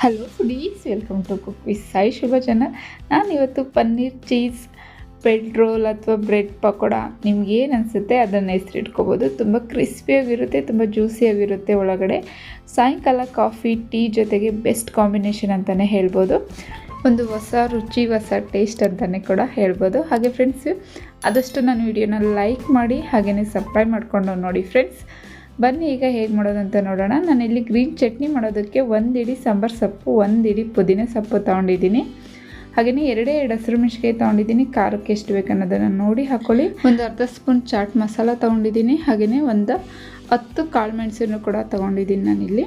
Hello foodies welcome to cook with Sai ಶುಭ ಜನ. ನಾನು ಇವತ್ತು ಪನ್ನೀರ್ ಚೀಸ್, ಬ್ರೆಡ್ ರೋಲ್ ಅಥವಾ ಬ್ರೆಡ್ ಪಕೋಡ, ನಿಮ್ಗೆ ಏನು ಅನಿಸುತ್ತೆ ಅದನ್ನು ಹೆಸರಿಟ್ಕೋಬೋದು. ತುಂಬ ಕ್ರಿಸ್ಪಿಯಾಗಿರುತ್ತೆ ತುಂಬ ಜ್ಯೂಸಿಯಾಗಿರುತ್ತೆ ಒಳಗಡೆ. ಸಾಯಂಕಾಲ ಕಾಫಿ ಟೀ ಜೊತೆಗೆ ಬೆಸ್ಟ್ ಕಾಂಬಿನೇಷನ್ ಅಂತಲೇ ಹೇಳ್ಬೋದು. ಒಂದು ಹೊಸ ರುಚಿ, ಹೊಸ ಟೇಸ್ಟ್ ಅಂತಲೇ ಕೂಡ ಹೇಳ್ಬೋದು. ಹಾಗೆ ಫ್ರೆಂಡ್ಸ್ ಆದಷ್ಟು ನಾನು ವಿಡಿಯೋನ ಲೈಕ್ ಮಾಡಿ ಹಾಗೆಯೇ ಸಬ್ಸ್ಕ್ರೈಬ್ ಮಾಡ್ಕೊಂಡು ನೋಡಿ ಫ್ರೆಂಡ್ಸ್ ಬನ್ನಿ, ಈಗ ಹೇಗೆ ಮಾಡೋದು ಅಂತ ನೋಡೋಣ. ನಾನಿಲ್ಲಿ ಗ್ರೀನ್ ಚಟ್ನಿ ಮಾಡೋದಕ್ಕೆ ಒಂದು ಇಡಿ ಸಾಂಬಾರು ಸೊಪ್ಪು ಒಂದು ಪುದೀನ ಸೊಪ್ಪು ತೊಗೊಂಡಿದ್ದೀನಿ. ಹಾಗೆಯೇ ಎರಡೇ ಎರಡು ಹಸಿರು ಮೆಣಸಿಕಾಯಿ ತೊಗೊಂಡಿದ್ದೀನಿ. ಖಾರಕ್ಕೆ ಎಷ್ಟು ಬೇಕನ್ನೋದನ್ನು ನೋಡಿ ಹಾಕ್ಕೊಳ್ಳಿ ಒಂದು ಅರ್ಧ ಸ್ಪೂನ್ ಚಾಟ್ ಮಸಾಲ ತೊಗೊಂಡಿದ್ದೀನಿ. ಹಾಗೆಯೇ ಒಂದು ಹತ್ತು ಕಾಳು ಮೆಣಸನ್ನು ಕೂಡ ತೊಗೊಂಡಿದ್ದೀನಿ ನಾನಿಲ್ಲಿ.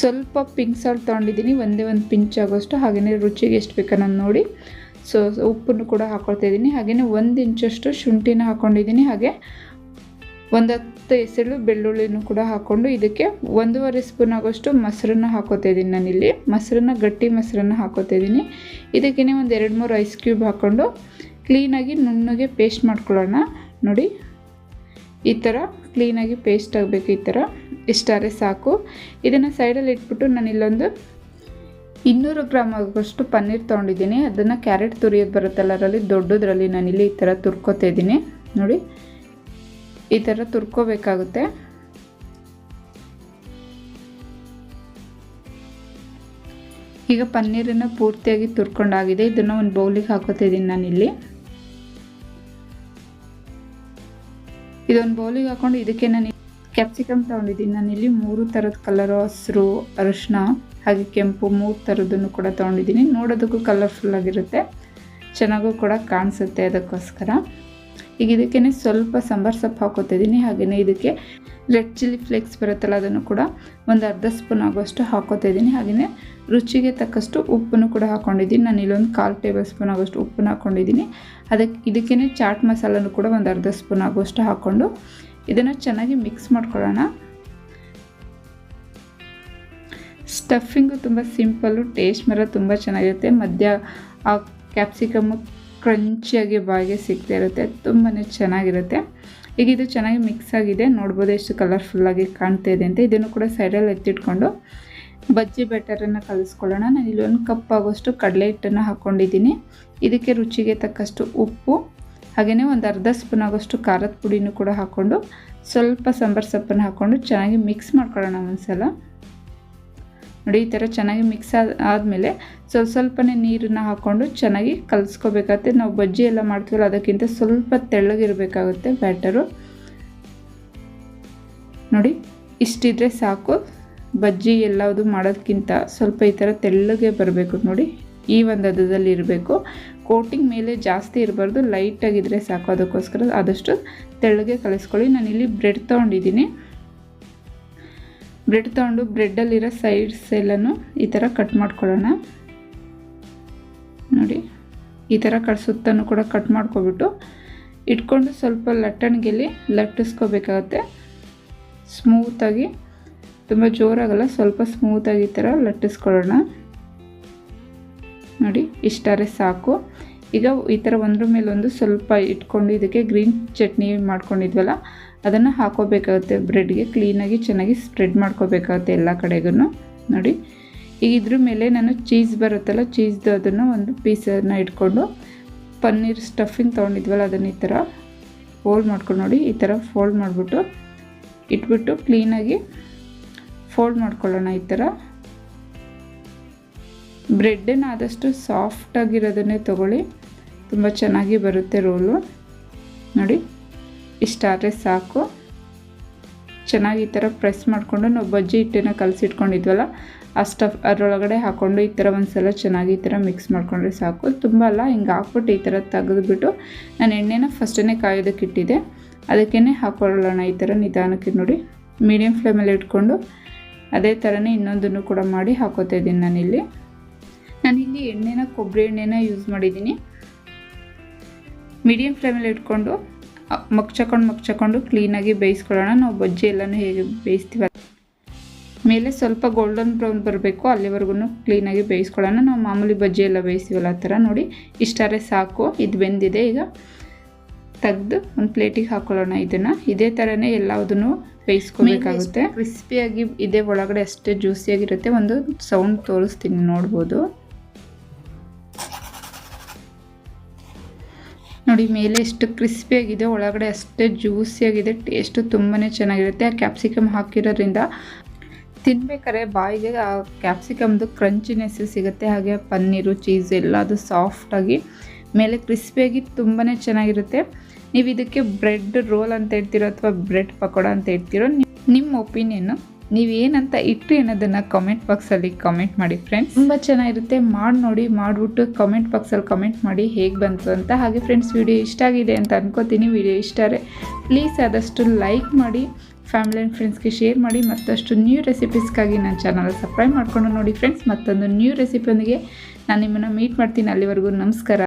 ಸ್ವಲ್ಪ ಪಿಂಕ್ ಸಾಲ್ಟ್ ತೊಗೊಂಡಿದ್ದೀನಿ. ಒಂದೇ ಒಂದು ಪಿಂಚ್ ಆಗೋಷ್ಟು. ಹಾಗೆಯೇ ರುಚಿಗೆ ಎಷ್ಟು ಬೇಕನ್ನೋದು ನೋಡಿ. ಸೊ ಉಪ್ಪನ್ನು ಕೂಡ ಹಾಕ್ಕೊಳ್ತಾ ಇದ್ದೀನಿ. ಹಾಗೆಯೇ ಒಂದು ಇಂಚಷ್ಟು ಶುಂಠಿನ ಹಾಕ್ಕೊಂಡಿದ್ದೀನಿ ಹಾಗೆ ಒಂದು ಹತ್ತು ಎಸಳು ಬೆಳ್ಳುಳ್ಳಿನೂ ಕೂಡ ಹಾಕ್ಕೊಂಡು ಇದಕ್ಕೆ ಒಂದೂವರೆ ಸ್ಪೂನ್ ಆಗೋಷ್ಟು ಮೊಸರನ್ನ ಹಾಕೋತಾ ಇದ್ದೀನಿ ನಾನಿಲ್ಲಿ. ಮೊಸರನ್ನ, ಗಟ್ಟಿ ಮೊಸರನ್ನ ಹಾಕೋತಾ ಇದ್ದೀನಿ. ಇದಕ್ಕೇ ಒಂದು ಎರಡು ಮೂರು ಐಸ್ ಕ್ಯೂಬ್ ಹಾಕ್ಕೊಂಡು ಕ್ಲೀನಾಗಿ ನುಣ್ಣಗೆ ಪೇಸ್ಟ್ ಮಾಡ್ಕೊಳ್ಳೋಣ. ನೋಡಿ, ಈ ಥರ ಕ್ಲೀನಾಗಿ ಪೇಸ್ಟ್ ಆಗಬೇಕು ಈ ಥರ. ಇಷ್ಟಾರೆ ಸಾಕು. ಇದನ್ನು ಸೈಡಲ್ಲಿ ಇಟ್ಬಿಟ್ಟು ನಾನು ಇಲ್ಲೊಂದು ಇನ್ನೂರು ಗ್ರಾಮ್ ಆಗೋಷ್ಟು ಪನ್ನೀರ್ ತೊಗೊಂಡಿದ್ದೀನಿ. ಅದನ್ನು ಕ್ಯಾರೆಟ್ ತುರಿಯೋದು ಬರುತ್ತಲ್ಲ, ಅದರಲ್ಲಿ ದೊಡ್ಡದ್ರಲ್ಲಿ ನಾನಿಲ್ಲಿ ಈ ಥರ ತುರ್ಕೋತಾ ಇದ್ದೀನಿ. ನೋಡಿ ಈ ಥರ ತುರ್ಕೋಬೇಕಾಗುತ್ತೆ. ಈಗ ಪನ್ನೀರನ್ನು ಪೂರ್ತಿಯಾಗಿ ತುರ್ಕೊಂಡಾಗಿದೆ. ಇದನ್ನು ಒಂದು ಬೌಲಿಗೆ ಹಾಕೋತಿದ್ದೀನಿ ನಾನಿಲ್ಲಿ. ಇದೊಂದು ಬೌಲಿಗೆ ಹಾಕೊಂಡು ಇದಕ್ಕೆ ನಾನು ಕ್ಯಾಪ್ಸಿಕಮ್ ತೊಗೊಂಡಿದ್ದೀನಿ. ನಾನಿಲ್ಲಿ ಮೂರು ಥರದ ಕಲರು ಹಸಿರು, ಅರಿಶಿನ, ಹಾಗೆ ಕೆಂಪು ಮೂರು ಥರದನ್ನು ಕೂಡ ತೊಗೊಂಡಿದ್ದೀನಿ. ನೋಡೋದಕ್ಕೂ ಕಲರ್ಫುಲ್ ಆಗಿರುತ್ತೆ. ಚೆನ್ನಾಗೂ ಕೂಡ ಕಾಣಿಸುತ್ತೆ ಅದಕ್ಕೋಸ್ಕರ. ಈಗ ಇದಕ್ಕೇ ಸ್ವಲ್ಪ ಸಾಂಬಾರು ಸೊಪ್ಪು ಹಾಕೋತಿದ್ದೀನಿ. ಹಾಗೆಯೇ ಇದಕ್ಕೆ ರೆಡ್ ಚಿಲ್ಲಿ ಫ್ಲೇಕ್ಸ್ ಬರುತ್ತಲ್ಲ, ಅದನ್ನು ಕೂಡ ಒಂದು ಅರ್ಧ ಸ್ಪೂನ್ ಆಗೋಷ್ಟು ಹಾಕೋತಾ ಇದ್ದೀನಿ ಹಾಗೆಯೇ ರುಚಿಗೆ ತಕ್ಕಷ್ಟು ಉಪ್ಪನ್ನು ಕೂಡ ಹಾಕ್ಕೊಂಡಿದ್ದೀನಿ ನಾನು ಇಲ್ಲೊಂದು ಕಾಲು ಟೇಬಲ್ ಸ್ಪೂನ್ ಆಗೋಷ್ಟು ಉಪ್ಪನ್ನು ಹಾಕ್ಕೊಂಡಿದ್ದೀನಿ ಅದಕ್ಕೆ ಇದಕ್ಕೇ ಚಾಟ್ ಮಸಾಲನು ಕೂಡ ಒಂದು ಅರ್ಧ ಸ್ಪೂನ್ ಆಗೋಷ್ಟು ಹಾಕ್ಕೊಂಡು ಇದನ್ನು ಚೆನ್ನಾಗಿ ಮಿಕ್ಸ್ ಮಾಡ್ಕೊಳ್ಳೋಣ. ಸ್ಟಫಿಂಗು ತುಂಬ ಸಿಂಪಲ್ಲು, ಟೇಸ್ಟ್ ಮರ ತುಂಬ ಚೆನ್ನಾಗಿರುತ್ತೆ. ಮಧ್ಯ ಆ ಕ್ಯಾಪ್ಸಿಕಮ್ಮು ಕ್ರಂಚಿಯಾಗಿ ಬಾಯಿಗೆ ಸಿಗ್ತಾ ಇರುತ್ತೆ ತುಂಬಾ ಚೆನ್ನಾಗಿರುತ್ತೆ. ಈಗ ಇದು ಚೆನ್ನಾಗಿ ಮಿಕ್ಸ್ ಆಗಿದೆ, ನೋಡ್ಬೋದು ಎಷ್ಟು ಕಲರ್ಫುಲ್ಲಾಗಿ ಕಾಣ್ತಾ ಇದೆ ಅಂತ. ಇದನ್ನು ಕೂಡ ಸೈಡಲ್ಲಿ ಎತ್ತಿಟ್ಕೊಂಡು ಬಜ್ಜಿ ಬ್ಯಾಟರನ್ನು ಕಲಿಸ್ಕೊಳ್ಳೋಣ. ನಾನು ಇಲ್ಲಿ ಒಂದು ಕಪ್ ಆಗೋಷ್ಟು ಕಡಲೆ ಹಿಟ್ಟನ್ನು ಹಾಕ್ಕೊಂಡಿದ್ದೀನಿ ಇದಕ್ಕೆ ರುಚಿಗೆ ತಕ್ಕಷ್ಟು ಉಪ್ಪು ಹಾಗೆಯೇ ಒಂದು ಅರ್ಧ ಸ್ಪೂನ್ ಆಗೋಷ್ಟು ಖಾರದ ಪುಡಿನೂ ಕೂಡ ಹಾಕ್ಕೊಂಡು ಸ್ವಲ್ಪ ಸಾಂಬಾರು ಸೊಪ್ಪನ್ನು ಹಾಕ್ಕೊಂಡು ಚೆನ್ನಾಗಿ ಮಿಕ್ಸ್ ಮಾಡ್ಕೊಳ್ಳೋಣ ಒಂದ್ಸಲ. ನೋಡಿ, ಈ ಥರ ಚೆನ್ನಾಗಿ ಮಿಕ್ಸ್ ಆದ, ಆದಮೇಲೆ ಸ್ವಲ್ಪ ಸ್ವಲ್ಪನೇ ನೀರನ್ನು ಹಾಕ್ಕೊಂಡು ಚೆನ್ನಾಗಿ ಕಲಿಸ್ಕೋಬೇಕಾಗುತ್ತೆ. ನಾವು ಬಜ್ಜಿ ಎಲ್ಲ ಮಾಡ್ತೀವಲ್ಲ, ಅದಕ್ಕಿಂತ ಸ್ವಲ್ಪ ತೆಳ್ಳಗಿರಬೇಕಾಗುತ್ತೆ ಬ್ಯಾಟರು. ನೋಡಿ, ಇಷ್ಟಿದ್ರೆ ಸಾಕು. ಬಜ್ಜಿ ಎಲ್ಲದು ಮಾಡೋದಕ್ಕಿಂತ ಸ್ವಲ್ಪ ಈ ಥರ ತೆಳ್ಳಗೆ ಬರಬೇಕು ನೋಡಿ. ಈ ಒಂದು ಹದದಲ್ಲಿ ಇರಬೇಕು. ಕೋಟಿಂಗ್ ಮೇಲೆ ಜಾಸ್ತಿ ಇರಬಾರ್ದು ಲೈಟಾಗಿದ್ದರೆ ಸಾಕು. ಅದಕ್ಕೋಸ್ಕರ ಆದಷ್ಟು ತೆಳ್ಳಗೆ ಕಲಿಸ್ಕೊಳ್ಳಿ. ನಾನಿಲ್ಲಿ ಬ್ರೆಡ್ ತೊಗೊಂಡಿದ್ದೀನಿ. ಬ್ರೆಡ್ ತೊಗೊಂಡು ಬ್ರೆಡ್ಡಲ್ಲಿರೋ ಸೈಡ್ಸ್ ಎಲ್ಲನೂ ಈ ಥರ ಕಟ್ ಮಾಡ್ಕೊಳ್ಳೋಣ. ನೋಡಿ, ಈ ಥರ ಕಟ್ ಸುತ್ತನೂ ಕೂಡ ಕಟ್ ಮಾಡ್ಕೊಬಿಟ್ಟು ಇಟ್ಕೊಂಡು ಸ್ವಲ್ಪ ಲಟ್ಟಣಿಗೆಲಿ ಲಟ್ಟಿಸ್ಕೋಬೇಕಾಗತ್ತೆ. ಸ್ಮೂತಾಗಿ ತುಂಬ ಜೋರಾಗಲ್ಲ, ಸ್ವಲ್ಪ ಸ್ಮೂತಾಗಿ ಈ ಥರ ಲಟ್ಟಿಸ್ಕೊಳ್ಳೋಣ. ನೋಡಿ, ಇಷ್ಟಾರೆ ಸಾಕು. ಈಗ ಈ ಥರ ಒಂದ್ರ ಮೇಲೆ ಒಂದು ಸ್ವಲ್ಪ ಇಟ್ಕೊಂಡು ಇದಕ್ಕೆ ಗ್ರೀನ್ ಚಟ್ನಿ ಮಾಡ್ಕೊಂಡಿದ್ವಲ್ಲ ಅದನ್ನು ಹಾಕೋಬೇಕಾಗುತ್ತೆ. ಬ್ರೆಡ್ಗೆ ಕ್ಲೀನಾಗಿ ಚೆನ್ನಾಗಿ ಸ್ಪ್ರೆಡ್ ಮಾಡ್ಕೋಬೇಕಾಗುತ್ತೆ ಎಲ್ಲ ಕಡೆಗೂ ನೋಡಿ, ಈಗ ಇದ್ರ ಮೇಲೆ ನಾನು ಚೀಸ್ ಬರುತ್ತಲ್ಲ ಚೀಸ್ದು ಅದನ್ನು ಒಂದು ಪೀಸನ್ನು ಇಟ್ಕೊಂಡು ಪನ್ನೀರ್ ಸ್ಟಫಿಂಗ್ ತೊಗೊಂಡಿದ್ವಲ್ಲ ಅದನ್ನು ಈ ಥರ ಫೋಲ್ಡ್ ಮಾಡ್ಕೊಂಡು ನೋಡಿ, ಈ ಥರ ಫೋಲ್ಡ್ ಮಾಡಿಬಿಟ್ಟು ಇಟ್ಬಿಟ್ಟು ಕ್ಲೀನಾಗಿ ಫೋಲ್ಡ್ ಮಾಡ್ಕೊಳ್ಳೋಣ ಈ ಥರ ಬ್ರೆಡ್ಡನ್ನು ಆದಷ್ಟು ಸಾಫ್ಟಾಗಿರೋದನ್ನೇ ತೊಗೊಳ್ಳಿ. ತುಂಬ ಚೆನ್ನಾಗಿ ಬರುತ್ತೆ ರೋಲು ನೋಡಿ ಇಷ್ಟಾದರೆ ಸಾಕು. ಚೆನ್ನಾಗಿ ಈ ಥರ ಪ್ರೆಸ್ ಮಾಡಿಕೊಂಡು ನಾವು ಬಜ್ಜಿ ಹಿಟ್ಟಿನ ಕಲಸಿಟ್ಕೊಂಡಿದ್ವಲ್ಲ, ಆ ಸ್ಟಫ್ ಅದರೊಳಗಡೆ ಹಾಕ್ಕೊಂಡು ಈ ಥರ ಒಂದು ಸಲ ಚೆನ್ನಾಗಿ ಈ ಥರ ಮಿಕ್ಸ್ ಮಾಡ್ಕೊಂಡ್ರೆ ಸಾಕು. ತುಂಬ ಅಲ್ಲ, ಹಿಂಗೆ ಹಾಕ್ಬಿಟ್ಟು ಈ ಥರ ತೆಗೆದುಬಿಟ್ಟು ನಾನು ಎಣ್ಣೆನ ಫಸ್ಟೇ ಕಾಯೋದಕ್ಕೆ ಇಟ್ಟಿದ್ದೆ. ಅದಕ್ಕೇ ಹಾಕೊಳ್ಳೋಣ ಈ ಥರ ನಿಧಾನಕ್ಕೆ ನೋಡಿ. ಮೀಡಿಯಮ್ ಫ್ಲೇಮಲ್ಲಿ ಇಟ್ಕೊಂಡು ಅದೇ ಥರನೇ ಇನ್ನೊಂದನ್ನು ಕೂಡ ಮಾಡಿ ಹಾಕೋತಾ ಇದ್ದೀನಿ ನಾನಿಲ್ಲಿ. ನಾನಿಲ್ಲಿ ಎಣ್ಣೆನ, ಕೊಬ್ಬರಿ ಎಣ್ಣೆನ ಯೂಸ್ ಮಾಡಿದ್ದೀನಿ. ಮೀಡಿಯಮ್ ಫ್ಲೇಮಲ್ಲಿ ಇಟ್ಕೊಂಡು ಮಗ್ಚಕೊಂಡು ಮಗ್ಚಕೊಂಡು ಕ್ಲೀನಾಗಿ ಬೇಯಿಸ್ಕೊಳ್ಳೋಣ. ನಾವು ಬಜ್ಜಿ ಎಲ್ಲನೂ ಹೇಗೆ ಬೇಯಿಸ್ತೀವಲ್ಲ. ಮೇಲೆ ಸ್ವಲ್ಪ ಗೋಲ್ಡನ್ ಬ್ರೌನ್ ಬರಬೇಕು ಅಲ್ಲಿವರೆಗೂ ಕ್ಲೀನಾಗಿ ಬೇಯಿಸ್ಕೊಳ್ಳೋಣ. ನಾವು ಮಾಮೂಲಿ ಬಜ್ಜಿ ಎಲ್ಲ ಬೇಯಿಸ್ತೀವಲ್ಲ ಆ ಥರ ನೋಡಿ. ಇಷ್ಟಾರೆ ಸಾಕು, ಇದು ಬೆಂದಿದೆ. ಈಗ ತೆಗೆದು ಒಂದು ಪ್ಲೇಟಿಗೆ ಹಾಕೊಳ್ಳೋಣ ಇದನ್ನು. ಇದೇ ಥರನೇ ಎಲ್ಲದನ್ನು ಬೇಯಿಸ್ಕೊಬೇಕಾಗುತ್ತೆ. ಕ್ರಿಸ್ಪಿಯಾಗಿ ಇದೆ ಒಳಗಡೆ ಅಷ್ಟೇ ಜ್ಯೂಸಿಯಾಗಿರುತ್ತೆ ಒಂದು ಸೌಂಡ್ ತೋರಿಸ್ತೀನಿ, ನೋಡ್ಬೋದು. ನೋಡಿ, ಮೇಲೆ ಎಷ್ಟು ಕ್ರಿಸ್ಪಿಯಾಗಿದೆ ಒಳಗಡೆ ಅಷ್ಟೇ ಜ್ಯೂಸಿಯಾಗಿದೆ ಟೇಸ್ಟು ತುಂಬಾ ಚೆನ್ನಾಗಿರುತ್ತೆ. ಆ ಕ್ಯಾಪ್ಸಿಕಮ್ ಹಾಕಿರೋದ್ರಿಂದ ತಿನ್ಬೇಕಾದ್ರೆ ಬಾಯಿಗೆ ಆ ಕ್ಯಾಪ್ಸಿಕಮ್ದು ಕ್ರಂಚಿನೆಸ್ ಸಿಗುತ್ತೆ. ಹಾಗೆ ಪನ್ನೀರು ಚೀಸ್ ಎಲ್ಲ ಅದು ಸಾಫ್ಟಾಗಿ ಮೇಲೆ ಕ್ರಿಸ್ಪಿಯಾಗಿ ತುಂಬಾ ಚೆನ್ನಾಗಿರುತ್ತೆ. ನೀವು ಇದಕ್ಕೆ ಬ್ರೆಡ್ ರೋಲ್ ಅಂತ ಹೇಳ್ತೀರೋ ಅಥವಾ ಬ್ರೆಡ್ ಪಕೋಡ ಅಂತ ಹೇಳ್ತಿರೋ ನಿಮ್ಮ ಒಪಿನಿಯನ್ನು ನೀವೇನಂತ ಇಟ್ರಿ ಅನ್ನೋದನ್ನು ಕಾಮೆಂಟ್ ಬಾಕ್ಸಲ್ಲಿ ಕಾಮೆಂಟ್ ಮಾಡಿ ಫ್ರೆಂಡ್ಸ್ ತುಂಬ ಚೆನ್ನಾಗಿರುತ್ತೆ. ಮಾಡಿ ನೋಡಿ, ಮಾಡಿಬಿಟ್ಟು ಕಾಮೆಂಟ್ ಬಾಕ್ಸಲ್ಲಿ ಕಾಮೆಂಟ್ ಮಾಡಿ ಹೇಗೆ ಬಂತು ಅಂತ. ಹಾಗೆ ಫ್ರೆಂಡ್ಸ್ ವಿಡಿಯೋ ಇಷ್ಟ ಆಗಿದೆ ಅಂತ ಅನ್ಕೋತೀನಿ. ವಿಡಿಯೋ ಇಷ್ಟ ಆದರೆ ಪ್ಲೀಸ್ ಆದಷ್ಟು ಲೈಕ್ ಮಾಡಿ ಫ್ಯಾಮಿಲಿ ಆ್ಯಂಡ್ ಫ್ರೆಂಡ್ಸ್ಗೆ ಶೇರ್ ಮಾಡಿ, ಮತ್ತಷ್ಟು ನ್ಯೂ ರೆಸಿಪೀಸ್ಗಾಗಿ ನನ್ನ ಚಾನಲ್ ಸಬ್ಸ್ಕ್ರೈಬ್ ಮಾಡ್ಕೊಂಡು ನೋಡಿ ಫ್ರೆಂಡ್ಸ್ ಮತ್ತೊಂದು ನ್ಯೂ ರೆಸಿಪಿಯೊಂದಿಗೆ ನಾನು ನಿಮ್ಮನ್ನು ಮೀಟ್ ಮಾಡ್ತೀನಿ. ಅಲ್ಲಿವರೆಗೂ ನಮಸ್ಕಾರ.